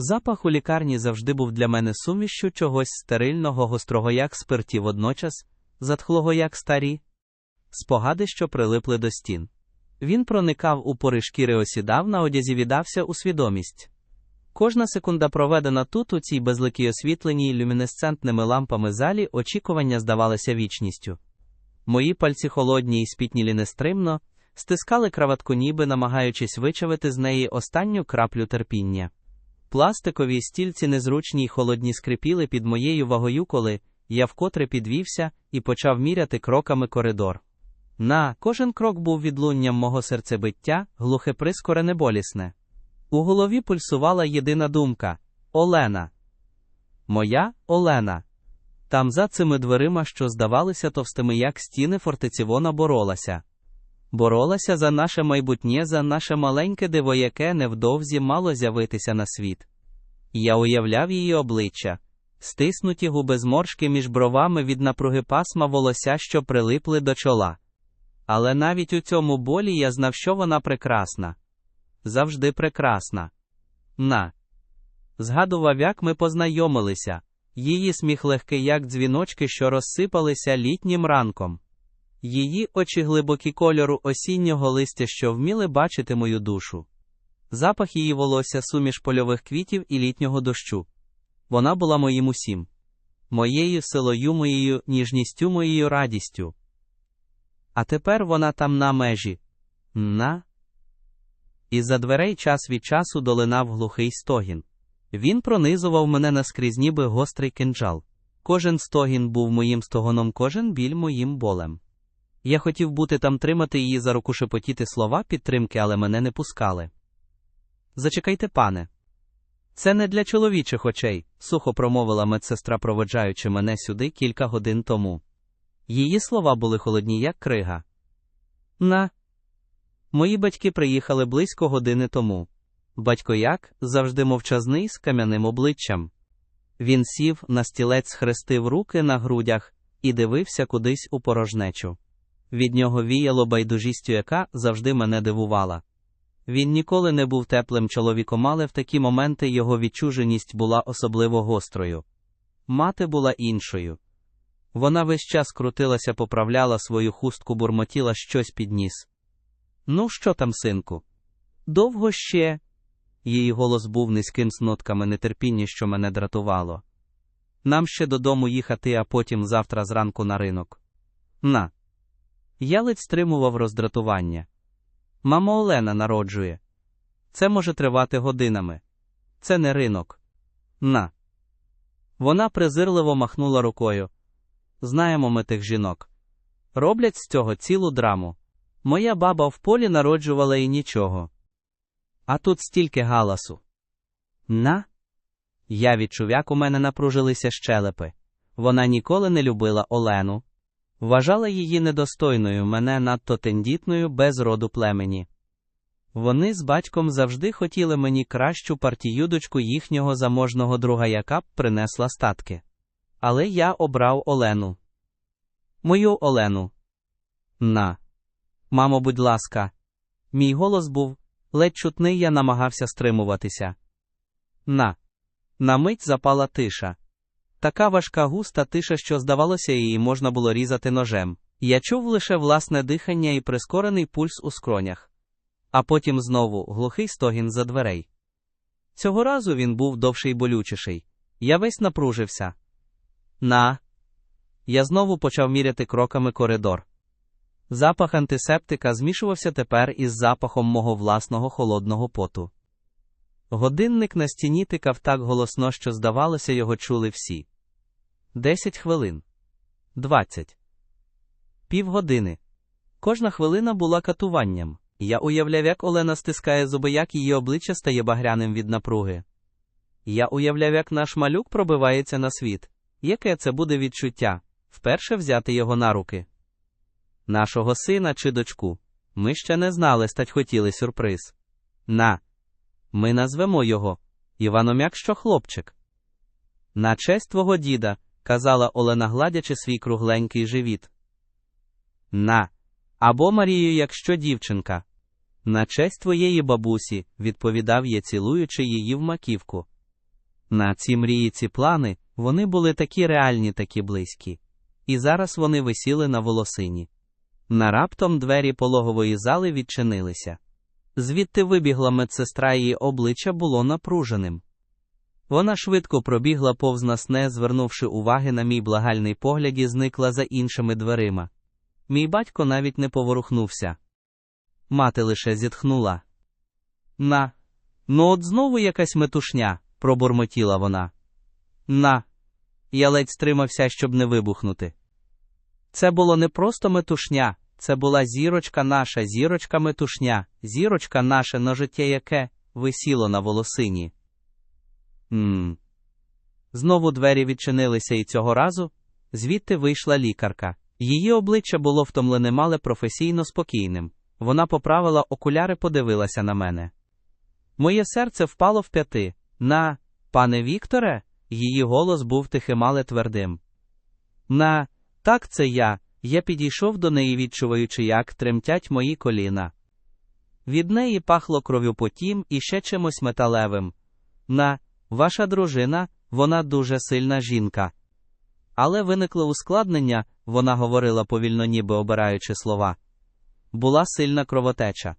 Запах у лікарні завжди був для мене сумішчю чогось стерильного, гострого як спиртів водночас, затхлого як старі, спогади, що прилипли до стін. Він проникав у пори шкіри осідав, на одязі віддався у свідомість. Кожна секунда проведена тут, у цій безликій освітленій люмінесцентними лампами залі, очікування здавалося вічністю. Мої пальці холодні і спітнілі нестримно, стискали краватку, ніби намагаючись вичавити з неї останню краплю терпіння. Пластикові стільці незручні й холодні скрипіли під моєю вагою, коли я вкотре підвівся і почав міряти кроками коридор. На кожен крок був відлунням мого серцебиття, глухе прискорене болісне. У голові пульсувала єдина думка Олена. Моя Олена. Там за цими дверима, що здавалися товстими, як стіни, фортецівона боролася. Боролася за наше майбутнє, за наше маленьке диво, яке невдовзі мало з'явитися на світ. Я уявляв її обличчя, стиснуті губи зморшки між бровами від напруги пасма волося, що прилипли до чола. Але навіть у цьому болі я знав, що вона прекрасна. Завжди прекрасна. На. Згадував, як ми познайомилися. Її сміх легкий, як дзвіночки, що розсипалися літнім ранком. Її очі глибокі кольору осіннього листя, що вміли бачити мою душу. Запах її волосся суміш польових квітів і літнього дощу. Вона була моїм усім. Моєю силою, моєю ніжністю, моєю радістю. А тепер вона там на межі. На. Із-за дверей час від часу долинав глухий стогін. Він пронизував мене наскрізь ніби гострий кинджал. Кожен стогін був моїм стогоном, кожен біль моїм болем. Я хотів бути там тримати її за руку шепотіти слова підтримки, але мене не пускали. Зачекайте, пане. Це не для чоловічих очей, сухо промовила медсестра, проводжаючи мене сюди кілька годин тому. Її слова були холодні, як крига. На. Мої батьки приїхали близько години тому. Батько як завжди мовчазний з кам'яним обличчям. Він сів на стілець, схрестив руки на грудях і дивився кудись у порожнечу. Від нього віяло байдужістю, яка завжди мене дивувала. Він ніколи не був теплим чоловіком, але в такі моменти його відчуженість була особливо гострою. Мати була іншою. Вона весь час крутилася, поправляла свою хустку, бурмотіла щось під ніс. Ну, що там, синку? Довго ще. Її голос був низьким з нотками нетерпіння, що мене дратувало. Нам ще додому їхати, а потім завтра зранку на ринок. На. Я ледь стримував роздратування. Мама Олена народжує. Це може тривати годинами. Це не ринок. На. Вона презирливо махнула рукою. Знаємо ми тих жінок. Роблять з цього цілу драму. Моя баба в полі народжувала і нічого. А тут стільки галасу. На. Я відчув, як у мене напружилися щелепи. Вона ніколи не любила Олену. Вважала її недостойною, мене надто тендітною, без роду племені. Вони з батьком завжди хотіли мені кращу партіюдочку їхнього заможного друга, яка б принесла статки. Але я обрав Олену. Мою Олену. На. Мамо, будь ласка. Мій голос був ледь чутний, я намагався стримуватися. На. На мить запала тиша. Така важка густа тиша, що, здавалося, її можна було різати ножем. Я чув лише власне дихання і прискорений пульс у скронях. А потім знову глухий стогін за дверей. Цього разу він був довший й болючіший. Я весь напружився. На. Я знову почав міряти кроками коридор. Запах антисептика змішувався тепер із запахом мого власного холодного поту. Годинник на стіні тикав так голосно, що, здавалося, його чули всі. Десять хвилин. Двадцять. Півгодини. Кожна хвилина була катуванням. Я уявляв, як Олена стискає зуби, як її обличчя стає багряним від напруги. Я уявляв, як наш малюк пробивається на світ. Яке це буде відчуття вперше взяти його на руки? Нашого сина чи дочку. Ми ще не знали, стать хотіли сюрприз. На. Ми назвемо його Іваном якщо хлопчик. На честь твого діда, казала Олена, гладячи свій кругленький живіт. На. Або Марію, якщо дівчинка. На честь твоєї бабусі, відповідав я, цілуючи її в маківку. На ці мрії, ці плани, вони були такі реальні, такі близькі. І зараз вони висіли на волосині. На двері пологової зали відчинилися. Звідти вибігла медсестра, її обличчя було напруженим. Вона швидко пробігла повз нас, не звернувши уваги на мій благальний погляд і зникла за іншими дверима. Мій батько навіть не поворухнувся. Мати лише зітхнула. На. Ну, от знову якась метушня, пробурмотіла вона. На. Я ледь стримався, щоб не вибухнути. Це було не просто метушня, це була зірочка наша, зірочка метушня, зірочка наше на життя яке висіло на волосині. Мм. Знову двері відчинилися, і цього разу звідти вийшла лікарка. Її обличчя було втомленим, але професійно спокійним. Вона поправила окуляри, подивилася на мене. Моє серце впало в п'яти. На, пане Вікторе, її голос був тихим, але твердим. На, так це я. Я підійшов до неї, відчуваючи, як тремтять мої коліна. Від неї пахло кров'ю потім і ще чимось металевим. На, ваша дружина, вона дуже сильна жінка. Але виникло ускладнення, вона говорила повільно, ніби обираючи слова. Була сильна кровотеча.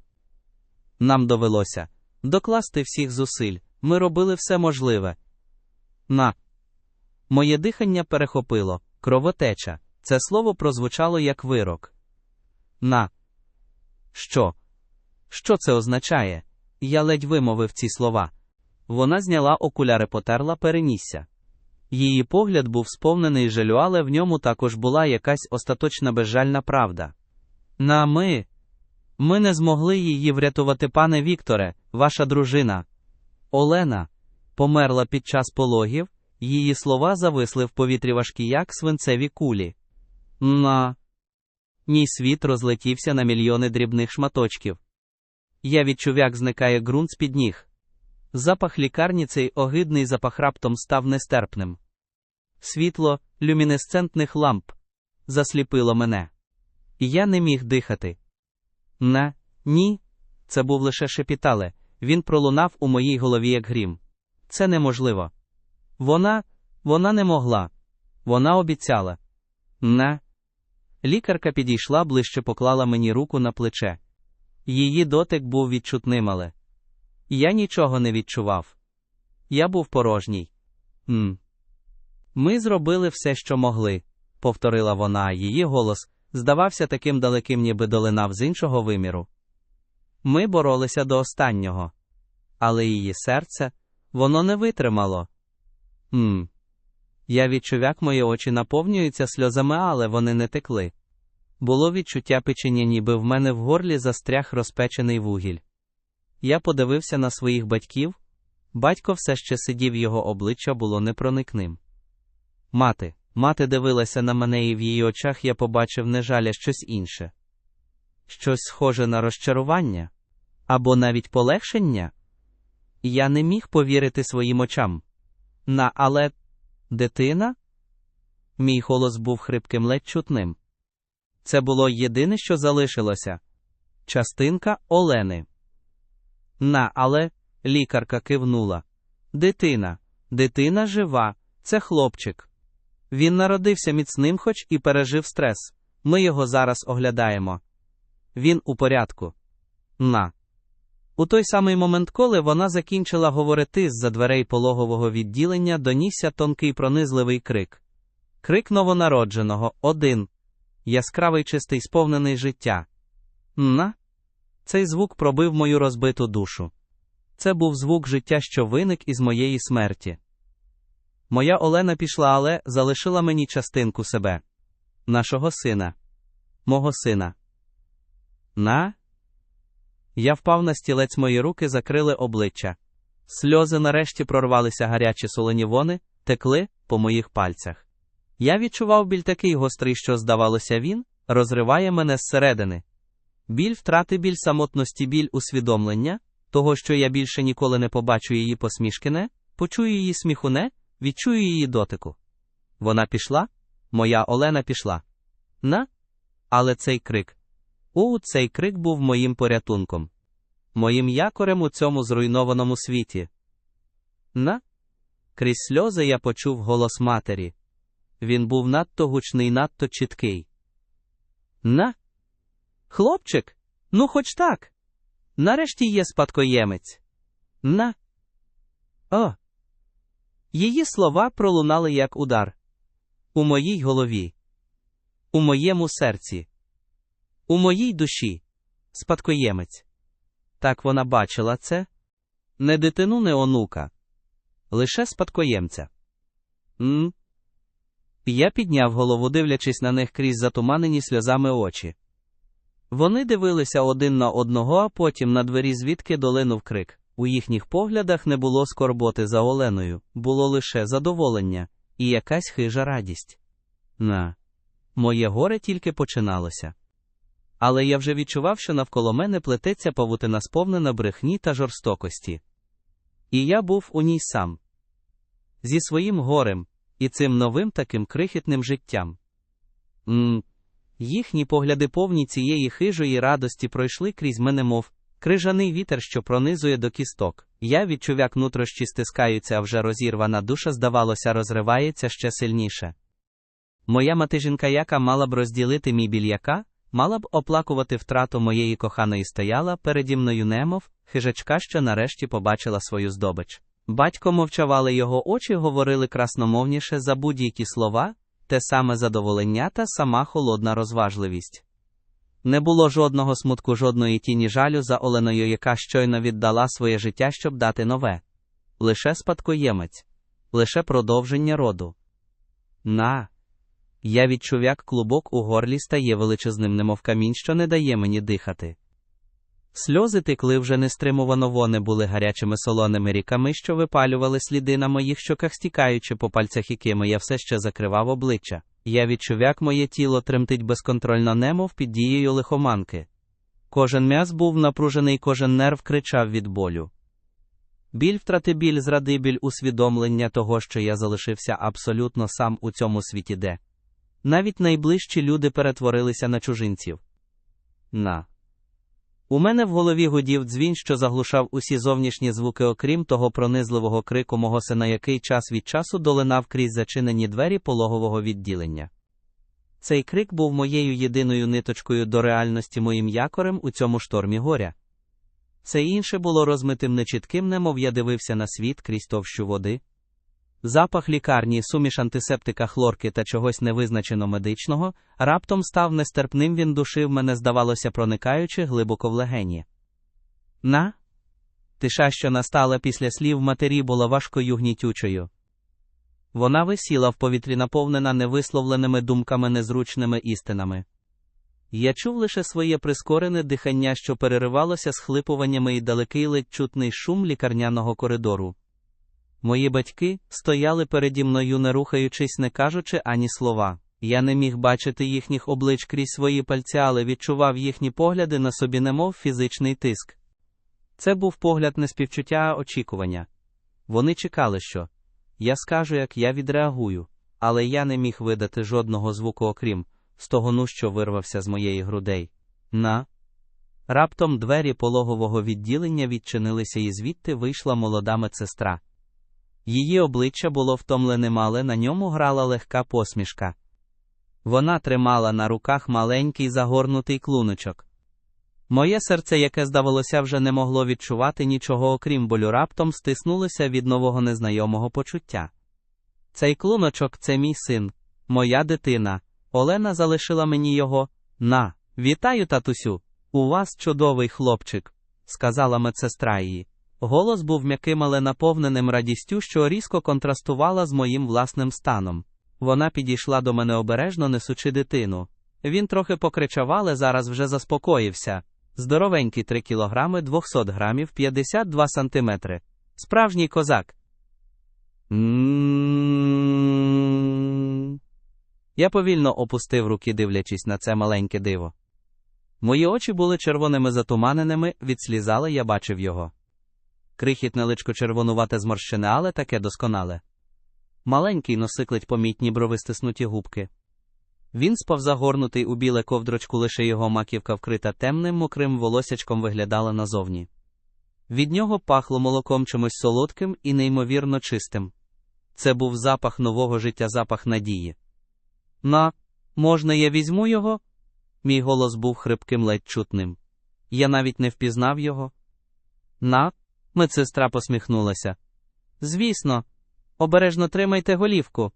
Нам довелося докласти всіх зусиль, ми робили все можливе. На. Моє дихання перехопило, кровотеча. Це слово прозвучало як вирок. На. Що? Що це означає? Я ледь вимовив ці слова. Вона зняла окуляри, потерла, перенісся. Її погляд був сповнений жалю, але в ньому також була якась остаточна безжальна правда. На ми. Ми не змогли її врятувати, пане Вікторе, ваша дружина. Олена померла під час пологів, її слова зависли в повітрі важкі, як свинцеві кулі. На. Мій світ розлетівся на мільйони дрібних шматочків. Я відчув, як зникає ґрунт з-під ніг. Запах лікарні цей огидний запах раптом став нестерпним. Світло люмінесцентних ламп засліпило мене. Я не міг дихати. Не, ні, це був лише шепітале, він пролунав у моїй голові як грім. Це неможливо. Вона, вона не могла. Вона обіцяла. Не. Лікарка підійшла ближче, поклала мені руку на плече. Її дотик був відчутним, але я нічого не відчував. Я був порожній. М. Ми зробили все, що могли, повторила вона, її голос здавався таким далеким, ніби долинав з іншого виміру. Ми боролися до останнього, але її серце воно не витримало. М. Я відчув, як мої очі наповнюються сльозами, але вони не текли. Було відчуття печення, ніби в мене в горлі застряг розпечений вугіль. Я подивився на своїх батьків, батько все ще сидів, його обличчя було непроникним. Мати, мати дивилася на мене, і в її очах я побачив не жаля щось інше. Щось схоже на розчарування або навіть полегшення. Я не міг повірити своїм очам. На, але дитина? Мій голос був хрипким ледь чутним. Це було єдине, що залишилося частинка Олени. На, але лікарка кивнула. Дитина, дитина жива, це хлопчик. Він народився міцним, хоч і пережив стрес. Ми його зараз оглядаємо. Він у порядку. На. У той самий момент, коли вона закінчила говорити з за дверей пологового відділення, донісся тонкий пронизливий крик. Крик новонародженого, один. Яскравий чистий, сповнений життя. На. Цей звук пробив мою розбиту душу. Це був звук життя, що виник із моєї смерті. Моя Олена пішла, але залишила мені частинку себе, нашого сина, мого сина. На. Я впав на стілець, мої руки закрили обличчя. Сльози нарешті прорвалися гарячі солені вони, текли по моїх пальцях. Я відчував біль такий гострий, що, здавалося, він розриває мене зсередини. Біль втрати, біль самотності, біль усвідомлення, того, що я більше ніколи не побачу її посмішки, не, почую її сміху, не, відчую її дотику. Вона пішла, моя Олена пішла. На? Але цей крик. У, цей крик був моїм порятунком, моїм якорем у цьому зруйнованому світі. На? Крізь сльози я почув голос матері. Він був надто гучний, надто чіткий. На. Хлопчик, ну хоч так. Нарешті є спадкоємець. На. О. Її слова пролунали як удар. У моїй голові. У моєму серці. У моїй душі. Спадкоємець. Так вона бачила це. Не дитину, не онука. Лише спадкоємця. М? Я підняв голову, дивлячись на них крізь затуманені сльозами очі. Вони дивилися один на одного, а потім на двері звідки долинув крик. У їхніх поглядах не було скорботи за Оленою, було лише задоволення і якась хижа радість. На. Моє горе тільки починалося. Але я вже відчував, що навколо мене плететься павутина сповнена брехні та жорстокості. І я був у ній сам. Зі своїм горем, і цим новим таким крихітним життям. Їхні погляди повні цієї хижої радості пройшли крізь мене, мов крижаний вітер, що пронизує до кісток. Я відчув, як нутрощі стискаються, а вже розірвана душа, здавалося, розривається ще сильніше. Моя матижінка, яка мала б розділити мій більяка, мала б оплакувати втрату моєї коханої стояла переді мною немов, хижачка, що нарешті побачила свою здобич. Батько мовчавали його очі, говорили красномовніше за будь-які слова, те саме задоволення та сама холодна розважливість. Не було жодного смутку, жодної тіні жалю за Оленою, яка щойно віддала своє життя, щоб дати нове. Лише спадкоємець, лише продовження роду. На. Я відчув, як клубок у горлі стає величезним, немов камінь, що не дає мені дихати. Сльози текли вже нестримувано, вони були гарячими солоними ріками, що випалювали сліди на моїх щоках, стікаючи по пальцях, якими я все ще закривав обличчя. Я відчув, як моє тіло тремтить безконтрольно немов під дією лихоманки. Кожен м'яз був напружений, кожен нерв кричав від болю. Біль втрати біль зради біль усвідомлення того, що я залишився абсолютно сам у цьому світі, де навіть найближчі люди перетворилися на чужинців. На. У мене в голові гудів дзвін, що заглушав усі зовнішні звуки, окрім того пронизливого крику мого сина, який час від часу долинав крізь зачинені двері пологового відділення. Цей крик був моєю єдиною ниточкою до реальності моїм якорем у цьому штормі горя. Це інше було розмитим нечітким, немов я дивився на світ крізь товщу води. Запах лікарні, суміш антисептика хлорки та чогось невизначено медичного, раптом став нестерпним, він душив мене, здавалося, проникаючи глибоко в легені. На? Тиша, що настала після слів матері, була важкою гнітючою. Вона висіла в повітрі, наповнена невисловленими думками, незручними істинами. Я чув лише своє прискорене дихання, що переривалося схлипуваннями і далекий ледь чутний шум лікарняного коридору. Мої батьки стояли переді мною, не рухаючись, не кажучи ані слова. Я не міг бачити їхніх облич крізь свої пальці, але відчував їхні погляди на собі, немов фізичний тиск. Це був погляд не співчуття, а очікування. Вони чекали, що я скажу, як я відреагую, але я не міг видати жодного звуку, окрім стогону, що вирвався з моєї грудей. На. Раптом двері пологового відділення відчинилися, і звідти вийшла молода медсестра. Її обличчя було втомленим, але на ньому грала легка посмішка. Вона тримала на руках маленький загорнутий клуночок. Моє серце, яке, здавалося, вже не могло відчувати нічого, окрім болю, раптом стиснулося від нового незнайомого почуття. Цей клуночок це мій син, моя дитина. Олена залишила мені його. На, вітаю, татусю. У вас чудовий хлопчик, сказала медсестра її. Голос був м'яким, але наповненим радістю, що різко контрастувала з моїм власним станом. Вона підійшла до мене обережно, несучи дитину. Він трохи покричав, але зараз вже заспокоївся. Здоровенький 3 кілограми 200 грамів 52 сантиметри. Справжній козак. Я повільно опустив руки, дивлячись на це маленьке диво. Мої очі були червоними затуманеними, від слізали я бачив його крихітне личко червонувате зморщене, але таке досконале. Маленький носиклить помітні брови стиснуті губки. Він спав загорнутий у біле ковдрочку, лише його маківка вкрита темним мокрим волосячком виглядала назовні. Від нього пахло молоком чимось солодким і неймовірно чистим. Це був запах нового життя, запах надії. На, можна я візьму його? Мій голос був хрипким ледь чутним. Я навіть не впізнав його. На, медсестра посміхнулася. Звісно, обережно тримайте голівку.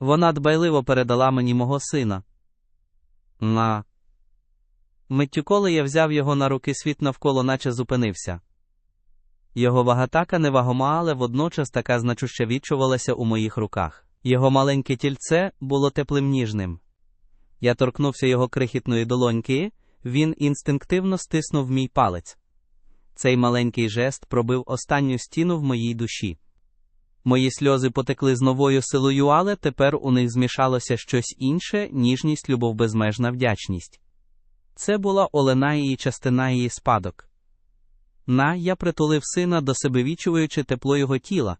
Вона дбайливо передала мені мого сина. На. Миттю коли я взяв його на руки, світ навколо наче зупинився. Його вага така невагома, але водночас така значуща відчувалася у моїх руках. Його маленьке тільце було теплим ніжним. Я торкнувся його крихітної долоньки, він інстинктивно стиснув мій палець. Цей маленький жест пробив останню стіну в моїй душі. Мої сльози потекли з новою силою, але тепер у них змішалося щось інше, ніжність, любов, безмежна вдячність. Це була Олена і частина її спадок. На, я притулив сина до себе, відчуваючи тепло його тіла.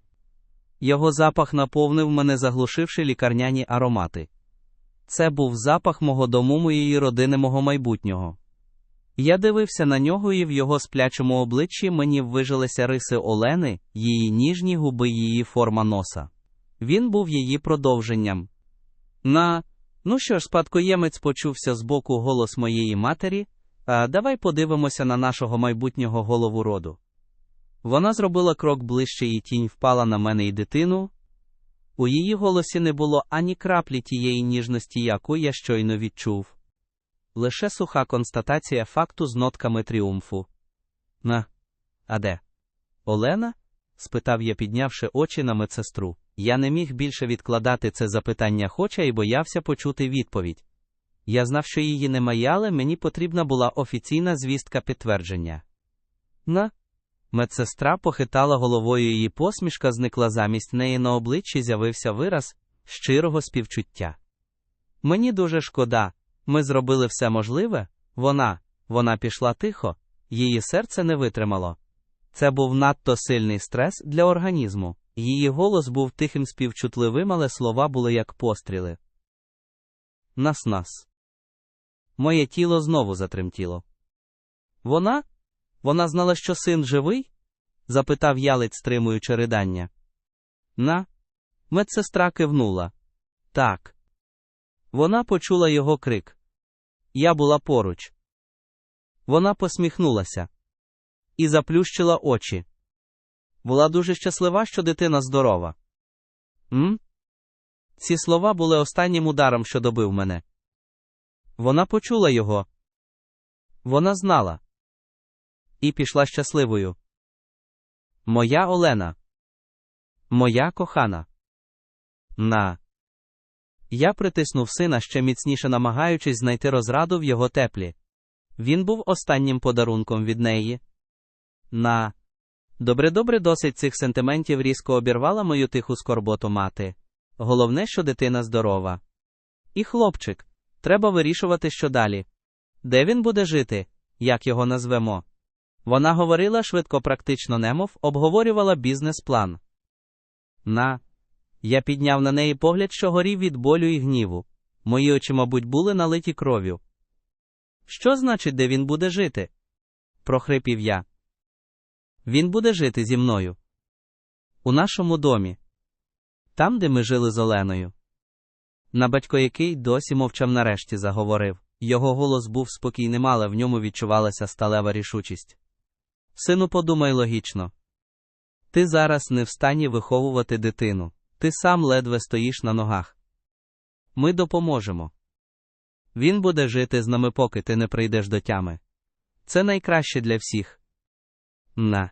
Його запах наповнив мене, заглушивши лікарняні аромати. Це був запах мого дому, моєї родини, мого майбутнього. Я дивився на нього, і в його сплячому обличчі мені вижилися риси Олени, її ніжні губи, її форма носа. Він був її продовженням. На, ну що ж, спадкоємець почувся збоку голос моєї матері. А давай подивимося на нашого майбутнього голову роду. Вона зробила крок ближче, і тінь впала на мене і дитину. У її голосі не було ані краплі тієї ніжності, яку я щойно відчув. Лише суха констатація факту з нотками тріумфу. На, а де? Олена? спитав я, піднявши очі на медсестру. Я не міг більше відкладати це запитання, хоча й боявся почути відповідь. Я знав, що її немає, але мені потрібна була офіційна звістка підтвердження. На. Медсестра похитала головою, її посмішка зникла замість неї на обличчі з'явився вираз щирого співчуття. Мені дуже шкода, ми зробили все можливе. Вона, вона пішла тихо, її серце не витримало. Це був надто сильний стрес для організму. Її голос був тихим співчутливим, але слова були як постріли. Нас-нас. Моє тіло знову затремтіло. Вона? Вона знала, що син живий? запитав ялець, стримуючи ридання. На. Медсестра кивнула. Так. Вона почула його крик. Я була поруч. Вона посміхнулася і заплющила очі. Була дуже щаслива, що дитина здорова. М? Ці слова були останнім ударом, що добив мене. Вона почула його. Вона знала. І пішла щасливою. Моя Олена. Моя кохана. На. Я притиснув сина ще міцніше намагаючись знайти розраду в його теплі. Він був останнім подарунком від неї. На. Добре, добре, досить цих сентиментів різко обірвала мою тиху скорботу мати. Головне, що дитина здорова. І хлопчик. Треба вирішувати, що далі. Де він буде жити, як його назвемо? Вона говорила швидко, практично немов, обговорювала бізнес-план. На. Я підняв на неї погляд, що горів від болю і гніву. Мої очі, мабуть, були налиті кров'ю. Що значить, де він буде жити? прохрипів я. Він буде жити зі мною. У нашому домі. Там, де ми жили з Оленою. На батько який досі мовчав нарешті заговорив. Його голос був спокійним, але в ньому відчувалася сталева рішучість. Сину, подумай логічно. Ти зараз не в стані виховувати дитину, ти сам ледве стоїш на ногах. Ми допоможемо. Він буде жити з нами, поки ти не прийдеш до тями. Це найкраще для всіх. На.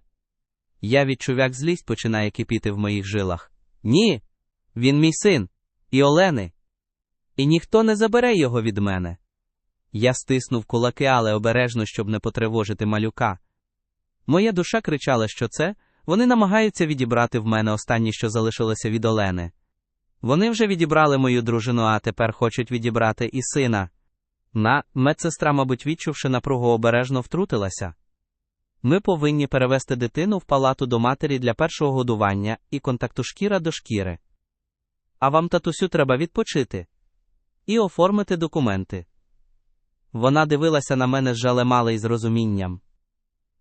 Я відчув, як злість починає кипіти в моїх жилах. Ні. Він мій син, і Олени. І ніхто не забере його від мене. Я стиснув кулаки, але обережно, щоб не потривожити малюка. Моя душа кричала, що це вони намагаються відібрати в мене останнє, що залишилося від Олени. Вони вже відібрали мою дружину, а тепер хочуть відібрати і сина. На, медсестра, мабуть, відчувши напругу, обережно втрутилася. Ми повинні перевести дитину в палату до матері для першого годування і контакту шкіра до шкіри. А вам, татусю, треба відпочити і оформити документи. Вона дивилася на мене з жалемали і з розумінням.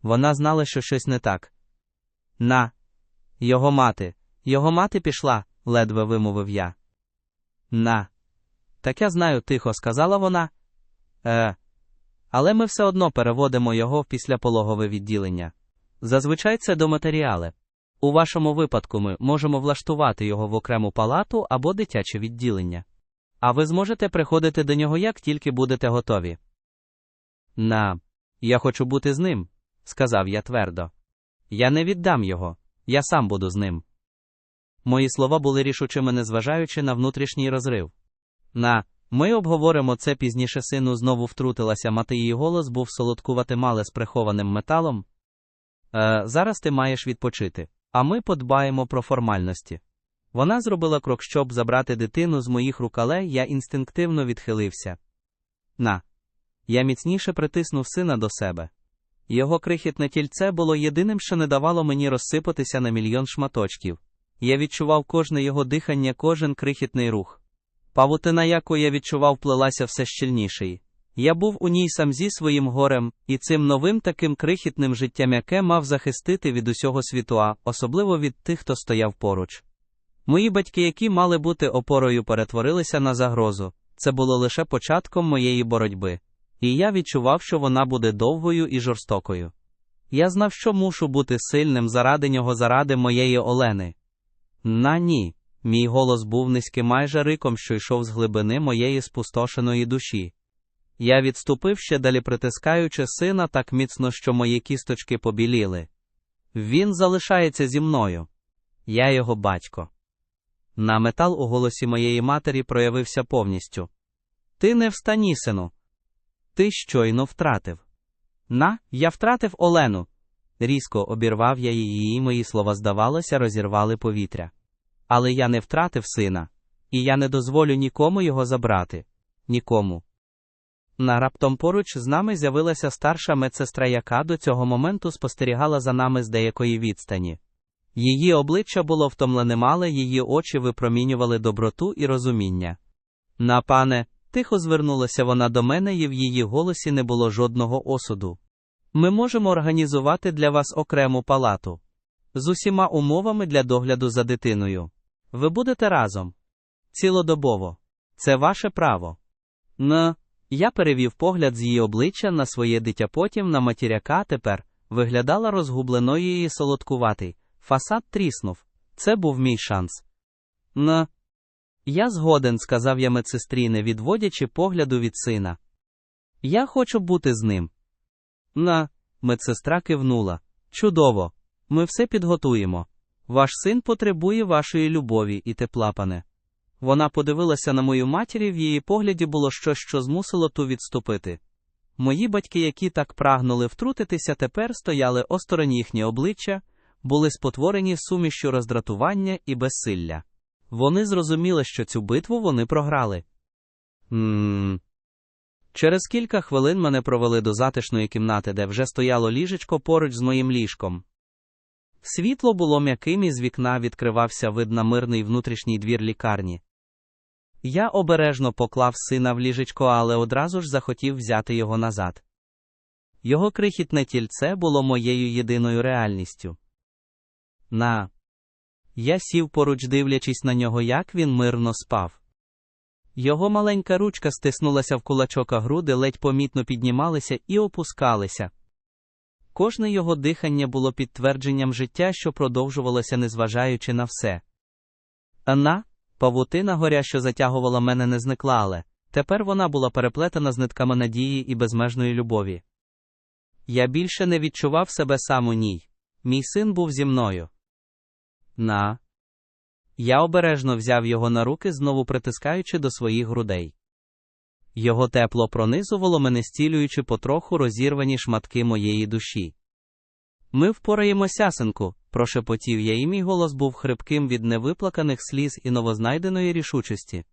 Вона знала, що щось не так. На, його мати, його мати пішла, ледве вимовив я. На. Так я знаю, тихо сказала вона. Е. Але ми все одно переводимо його в післяпологове відділення. Зазвичай це до матеріали. У вашому випадку ми можемо влаштувати його в окрему палату або дитяче відділення. А ви зможете приходити до нього як тільки будете готові. На, я хочу бути з ним, сказав я твердо. Я не віддам його, я сам буду з ним. Мої слова були рішучими, незважаючи на внутрішній розрив. На, ми обговоримо це пізніше сину знову втрутилася, мати її голос був солодкувати мале з прихованим металом. Е, зараз ти маєш відпочити, а ми подбаємо про формальності. Вона зробила крок, щоб забрати дитину з моїх рук, але я інстинктивно відхилився. На. Я міцніше притиснув сина до себе. Його крихітне тільце було єдиним, що не давало мені розсипатися на мільйон шматочків. Я відчував кожне його дихання, кожен крихітний рух. Павутина, яку я відчував, плелася все щільніший. Я був у ній сам зі своїм горем, і цим новим таким крихітним життям, яке мав захистити від усього світу, а особливо від тих, хто стояв поруч. Мої батьки, які мали бути опорою, перетворилися на загрозу. Це було лише початком моєї боротьби. І я відчував, що вона буде довгою і жорстокою. Я знав, що мушу бути сильним заради нього, заради моєї Олени. На ні. Мій голос був низьким майже риком, що йшов з глибини моєї спустошеної душі. Я відступив ще далі, притискаючи сина так міцно, що мої кісточки побіліли. Він залишається зі мною. Я його батько. На метал у голосі моєї матері проявився повністю. Ти не встані, сину. Ти щойно втратив. На, я втратив Олену. Різко обірвав я її, і мої слова, здавалося, розірвали повітря. Але я не втратив сина, і я не дозволю нікому його забрати. Нікому. На раптом поруч з нами з'явилася старша медсестра, яка до цього моменту спостерігала за нами з деякої відстані. Її обличчя було втомленим, але її очі випромінювали доброту і розуміння. На пане, тихо звернулася вона до мене, і в її голосі не було жодного осуду. Ми можемо організувати для вас окрему палату з усіма умовами для догляду за дитиною. Ви будете разом. Цілодобово. Це ваше право. Н. Я перевів погляд з її обличчя на своє дитя, потім на матіряка тепер виглядала розгубленою і солодкуватий. Фасад тріснув. Це був мій шанс. Н. Я згоден, сказав я медсестрі, не відводячи погляду від сина. Я хочу бути з ним. На. Медсестра кивнула. Чудово. Ми все підготуємо. Ваш син потребує вашої любові і тепла, пане. Вона подивилася на мою матір, в її погляді було щось, що змусило ту відступити. Мої батьки, які так прагнули втрутитися, тепер стояли осторонь їхнє обличчя, були спотворені сумішю роздратування і безсилля. Вони зрозуміли, що цю битву вони програли. Ммм. Через кілька хвилин мене провели до затишної кімнати, де вже стояло ліжечко поруч з моїм ліжком. Світло було м'яким і з вікна відкривався вид на мирний внутрішній двір лікарні. Я обережно поклав сина в ліжечко, але одразу ж захотів взяти його назад. Його крихітне тільце було моєю єдиною реальністю. На. Я сів поруч, дивлячись на нього, як він мирно спав. Його маленька ручка стиснулася в кулачок, а груди ледь помітно піднімалися і опускалися. Кожне його дихання було підтвердженням життя, що продовжувалося, незважаючи на все. Анна, павутина горя, що затягувала мене, не зникла, але тепер вона була переплетена з нитками надії і безмежної любові. Я більше не відчував себе сам у ній. Мій син був зі мною. На. Я обережно взяв його на руки, знову притискаючи до своїх грудей. Його тепло пронизувало мене, стілюючи потроху розірвані шматки моєї душі. Ми впораємося, синку, прошепотів я, і мій голос був хрипким від невиплаканих сліз і новознайденої рішучості.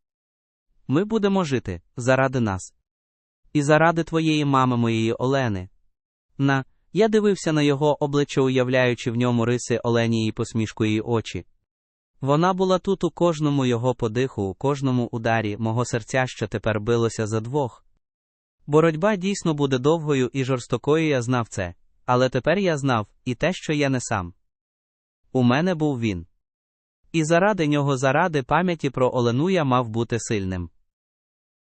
Ми будемо жити заради нас. І заради твоєї мами, моєї Олени. На, я дивився на його обличчя, уявляючи в ньому риси Олені і посмішку її очі. Вона була тут у кожному його подиху, у кожному ударі мого серця, що тепер билося за двох. Боротьба дійсно буде довгою і жорстокою, я знав це, але тепер я знав і те, що я не сам. У мене був він. І заради нього, заради пам'яті про Олену я мав бути сильним.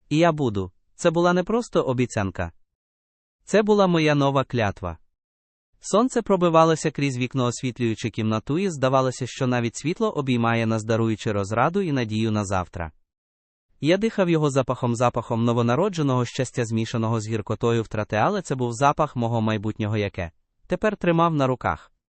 І я буду. Це була не просто обіцянка. Це була моя нова клятва. Сонце пробивалося крізь вікно, освітлюючи кімнату, і здавалося, що навіть світло обіймає нас, даруючи розраду і надію на завтра. Я дихав його запахом запахом новонародженого щастя, змішаного з гіркотою втрати, але це був запах мого майбутнього, яке тепер тримав на руках.